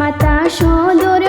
মাতা সদর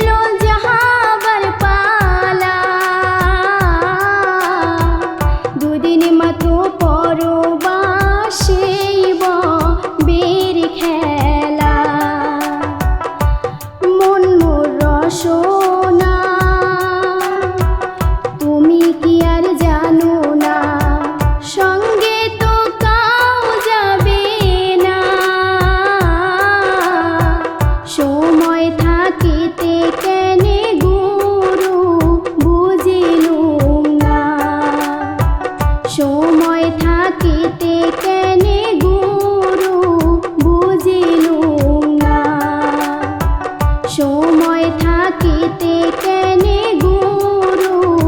Pero সময় থাকিতে কেনে গুরু?